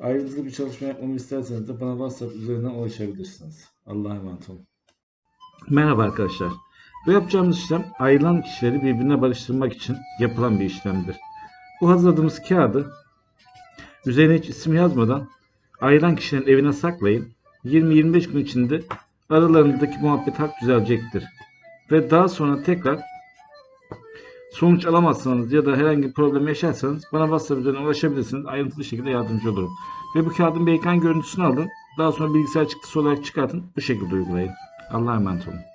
Ayrıntılı bir çalışma yapmamı isterseniz de bana WhatsApp üzerinden ulaşabilirsiniz. Allah'a emanet olun. Merhaba arkadaşlar. Bu yapacağımız işlem ayrılan kişileri birbirine barıştırmak için yapılan bir işlemdir. Bu hazırladığımız kağıdı üzerine hiç isim yazmadan ayrılan kişilerin evine saklayın. 20-25 gün içinde aralarındaki muhabbet hak düzelecektir. Ve daha sonra tekrar sonuç alamazsanız ya da herhangi bir problem yaşarsanız bana WhatsApp üzerinden ulaşabilirsiniz. Ayrıntılı şekilde yardımcı olurum. Ve bu kağıdın bir ekran görüntüsünü alın. Daha sonra bilgisayar çıktısı olarak çıkartın. Bu şekilde uygulayın. Allah'a emanet olun.